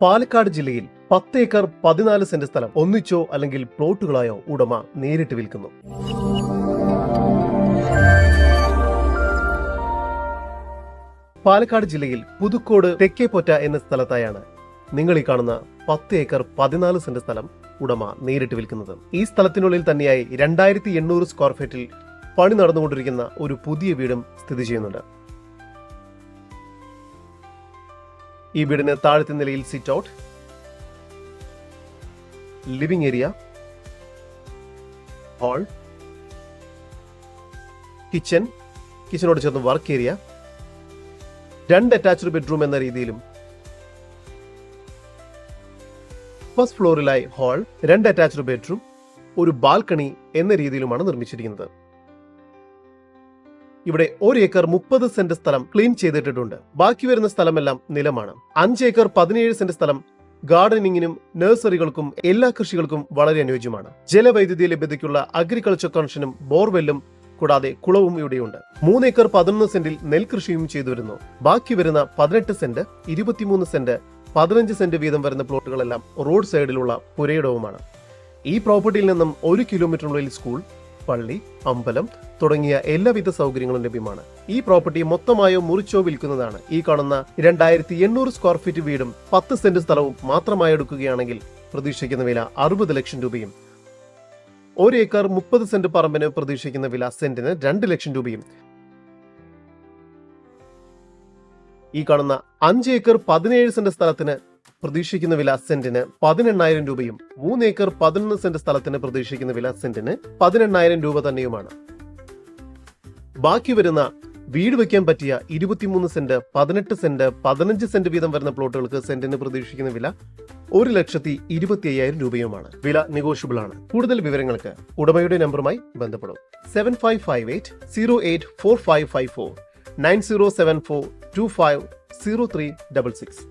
പാലക്കാട് ജില്ലയിൽ പത്ത് ഏക്കർ പതിനാല് സെന്റ് സ്ഥലം ഒന്നിച്ചോ അല്ലെങ്കിൽ പ്ലോട്ടുകളായോ ഉടമ നേരിട്ട് വിൽക്കുന്നു. പാലക്കാട് ജില്ലയിൽ പുതുക്കോട് തെക്കേപ്പൊറ്റ എന്ന സ്ഥലത്തായാണ് നിങ്ങൾ ഈ കാണുന്ന പത്ത് ഏക്കർ പതിനാല് സെന്റ് സ്ഥലം ഉടമ നേരിട്ട് വിൽക്കുന്നത്. ഈ സ്ഥലത്തിനുള്ളിൽ തന്നെയായി രണ്ടായിരത്തി എണ്ണൂറ് സ്ക്വയർ ഫീറ്റിൽ പണി നടന്നുകൊണ്ടിരിക്കുന്ന ഒരു പുതിയ വീടും സ്ഥിതി ചെയ്യുന്നുണ്ട്. ഈ വീടിന് താഴത്തെ നിലയിൽ sit out living area hall kitchen കിച്ചനോട് ചേർന്ന് വർക്ക് ഏരിയ രണ്ട് അറ്റാച്ച്ഡ് ബെഡ്റൂം എന്ന രീതിയിലും ഫസ്റ്റ് ഫ്ലോറിലായി ഹാൾ രണ്ട് അറ്റാച്ച്ഡ് ബെഡ്റൂം ഒരു ബാൽക്കണി എന്ന രീതിയിലുമാണ് നിർമ്മിച്ചിരിക്കുന്നത്. ഇവിടെ ഒരു ഏക്കർ മുപ്പത് സെന്റ് സ്ഥലം ക്ലീൻ ചെയ്തിട്ടിട്ടുണ്ട്. ബാക്കി വരുന്ന സ്ഥലമെല്ലാം നിലമാണ്. അഞ്ച് ഏക്കർ പതിനേഴ് സെന്റ് സ്ഥലം ഗാർഡനിങ്ങിനും നഴ്സറികൾക്കും എല്ലാ കൃഷികൾക്കും വളരെ അനുയോജ്യമാണ്. ജലവൈദ്യുതി ലഭ്യതയ്ക്കുള്ള അഗ്രികൾച്ചർ കണക്ഷനും ബോർവെല്ലും കൂടാതെ കുളവും ഇവിടെയുണ്ട്. മൂന്ന് ഏക്കർ പതിനൊന്ന് സെന്റിൽ നെൽകൃഷിയും ചെയ്തു വരുന്നു. ബാക്കി വരുന്ന പതിനെട്ട് സെന്റ് ഇരുപത്തിമൂന്ന് സെന്റ് പതിനഞ്ച് സെന്റ് വീതം വരുന്ന പ്ലോട്ടുകളെല്ലാം റോഡ് സൈഡിലുള്ള പുരയിടവുമാണ്. ഈ പ്രോപ്പർട്ടിയിൽ നിന്നും ഒരു കിലോമീറ്ററിനുള്ളിൽ സ്കൂൾ പള്ളി അമ്പലം തുടങ്ങിയ എല്ലാവിധ സൗകര്യങ്ങളും ലഭ്യമാണ്. ഈ പ്രോപ്പർട്ടി മൊത്തമായോ മുറിച്ചോ വിൽക്കുന്നതാണ്. ഈ കാണുന്ന രണ്ടായിരത്തി എണ്ണൂറ് സ്ക്വയർ ഫീറ്റ് വീടും പത്ത് സെന്റ് സ്ഥലവും മാത്രമായി എടുക്കുകയാണെങ്കിൽ പ്രതീക്ഷിക്കുന്ന വില അറുപത് ലക്ഷം രൂപയും. ഒരു ഏക്കർ മുപ്പത് സെന്റ് പറമ്പിന് പ്രതീക്ഷിക്കുന്ന വില സെന്റിന് രണ്ട് ലക്ഷം രൂപയും. ഈ കാണുന്ന അഞ്ച് ഏക്കർ പതിനേഴ് സെന്റ് സ്ഥലത്തിന് പ്രതീക്ഷിക്കുന്ന വില സെന്റിന് പതിനെണ്ണായിരം രൂപയും മൂന്ന് ഏക്കർ പതിനൊന്ന് സെന്റ് സ്ഥലത്തിന് പ്രതീക്ഷിക്കുന്ന വില സെന്റിന് പതിനെണ്ണായിരം രൂപ തന്നെയുമാണ്. ബാക്കി വരുന്ന വീട് വെക്കാൻ പറ്റിയ ഇരുപത്തിമൂന്ന് സെന്റ് പതിനെട്ട് സെന്റ് പതിനഞ്ച് സെന്റ് വീതം വരുന്ന പ്ലോട്ടുകൾക്ക് സെന്റിന് പ്രതീക്ഷിക്കുന്ന വില ഒരു ലക്ഷത്തി ഇരുപത്തി അയ്യായിരം രൂപയുമാണ്. വില നെഗോഷ്യബിൾ ആണ് കൂടുതൽ വിവരങ്ങൾക്ക് ഉടമയുടെ നമ്പറുമായി ബന്ധപ്പെടും. Seven five five eight zero eight four five five four nine zero seven four two five zero three double six.